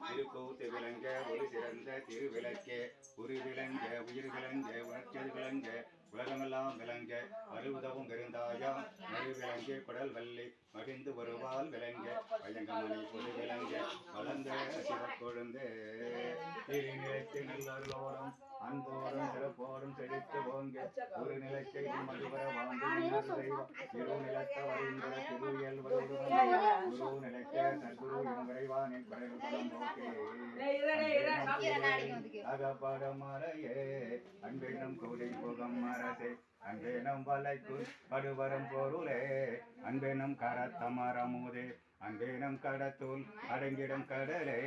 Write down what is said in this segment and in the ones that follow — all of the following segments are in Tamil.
திருக்கூத்து விளங்க ஒரு சிறந்த திருவிளக்கே உரு விளங்க உயிர் விளங்க உணர்ச்சது விளங்க உலகமெல்லாம் விளங்க அறுபதவும் பெருந்தாயா மறு விளங்க குடல் வள்ளி மகிழ்ந்து வருவால் விளங்க பயங்கமணி பொது விளங்க வளர்ந்த சிவக்கொழுந்து நிலைத்து நல்லோடும் அன்போடும் சிறப்போடும் செழித்து ஓங்க ஒரு நிலைக்கு மதுவர வாழ்ந்து இரு நிலத்த வருகின்ற திரு இயல்பரோடு குரு நிலை அன்பெனும் கூடை புகம் அரசே. அன்பெனும் வலைக்கு படுவரம் பொருளே. அன்பெனும் கரத்தமரமுதே அன்பேனும் கடத்துள் அடங்கிடும் கடலே.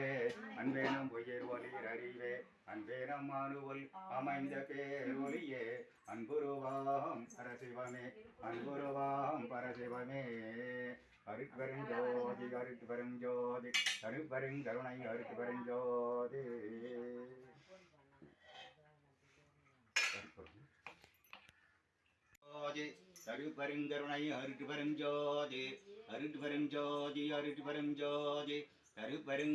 அன்பேனும் உயிர் ஒளிர் அறிவே. அன்பேனும் அணுவுள் அமைந்த பேரொளியே. அன்புருவாம் பரசிவமே. அன்புருவாம் பரசிவமே. हरिद्वरञ्जोति हरिद्वरञ्जोति हरिद्वरं करुणै हरिद्वरञ्जोति हरिद्वरं करुणै हरिद्वरं ज्योति हरिद्वरं ज्योति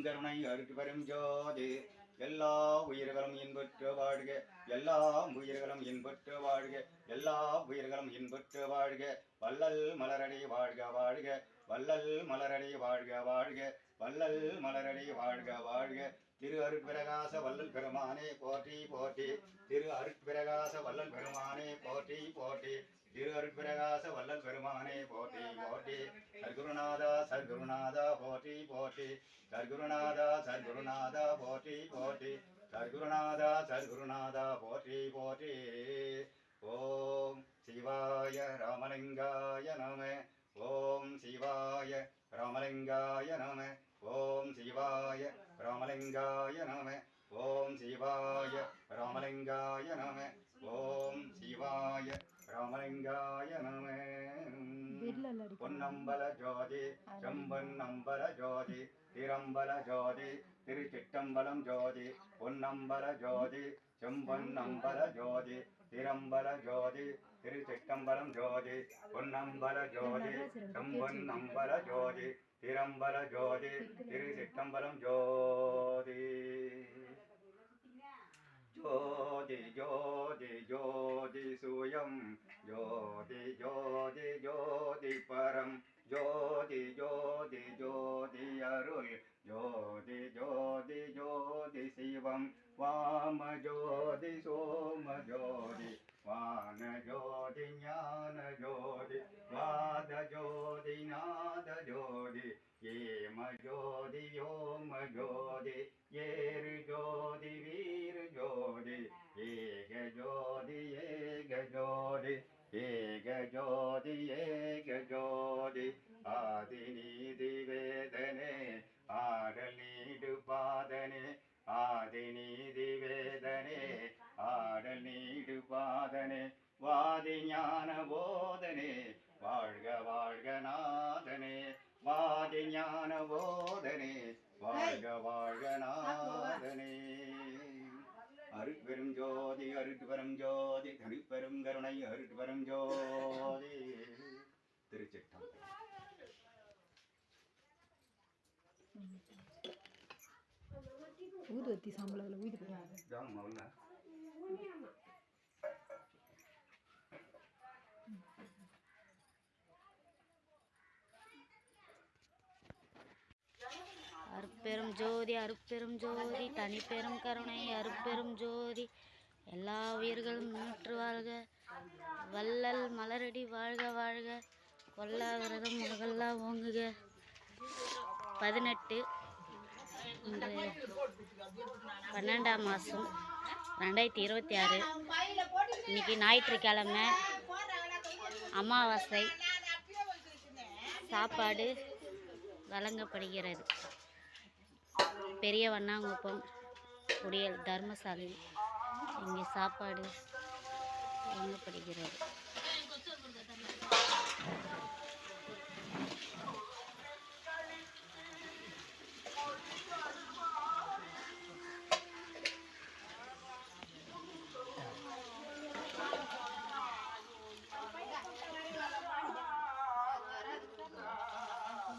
करुणै हरिद्वरं எல்லா உயிர்களும் இன்பற்று வாழ்க. எல்லா உயிர்களும் இன்பற்று வாழ்க. எல்லா உயிர்களும் இன்பற்று வாழ்க. வள்ளல் மலரடி வாழ்க வாழ்க. வள்ளல் மலரடி வாழ்க வாழ்க. வள்ளல் மலரடி வாழ்க வாழ்க. திரு அருட்பிரகாச வல்லல் பெருமானே போற்றி போற்றி. திரு அருட்பிரகாச வல்லல் பெருமானே போற்றி போற்றி. திரு அருட்பிரகாச வள்ளல் பெருமானே போட்டி போட்டி சர்க்குருநாதா சர்க்குருநாதா போட்டி போட்டி சர்க்குருநாதா சர்க்குருநாதா போட்டி போட்டி சர்க்குருநாதா சர்க்குருநாதா போட்டி போட்டி ஓம் சிவாய ராமலிங்காய நம. ஓம் சிவாய ராமலிங்காய நம. ஓம் சிவாய ராமலிங்காய நம. ஓம் சிவாய ராமலிங்காய நம. ஓம் சிவாய ராமலிங்காய நம. பொன்னம்பல ஜோதி செம்பன் நம்பல ஜோதி திரம்பல ஜோதி திருச்சிட்டம்பலம் ஜோதி பொன்னம்பல ஜோதி செம்பன் நம்பல ஜோதி திரம்பல ஜோதி திருச்சிட்டம்பலம் ஜோதி பொன்னம்பல ஜோதி செம்பன் நம்பல ஜோதி திரம்பல ஜோதி திருச்சிட்டம்பலம் ஜோதி. ज्योति ज्योति ज्योति ज्योतिसुयं ज्योति ज्योति ज्योति परं। ज्योति ज्योति ज्योति अरुल् ज्योति ज्योति ज्योति शिवं। वाम ज्योति सोम ज्योति। वान ज्योति ज्ञान ज्योति। वाद ज्योति नाद ज्योति। ஏம ஜோதி யோம ஜோதி ஏறு ஜோதி வீரு ஜோதி ஏக ஜோதி ஏக ஜோதி ஏக ஜோதி ஏக வாழ்க வாழ்க நாதனே அருட்பெரும் ஜோதி அருட்பெரும் ஜோதி தனிப்பெரும் கருணை அருட்பெரும் ஜோதி. திருச்சிட்டம் ஊதுவத்தி சாம்பலில் ஊதி போடுறாங்க அருட்பெரும் ஜோதி அருட்பெரும் ஜோதி தனிப்பெரும் கருணை அருட்பெரும் ஜோதி. எல்லா உயிர்களும் நூற்று வாழ்க. வள்ளல் மலரடி வாழ்க வாழ்க. கொல்லாவிரதம் உலகெல்லாம் ஓங்குக. பதினெட்டு இன்று பன்னெண்டாம் மாதம் ரெண்டாயிரத்தி இருபத்தி ஆறு. இன்னைக்கு ஞாயிற்றுக்கிழமை. அமாவாசை. சாப்பாடு வழங்கப்படுகிறது. பெரிய வண்ணாங்குப்பம் குடியல் தர்மசாலை இங்கே சாப்பாடு வழங்கப்படுகிறது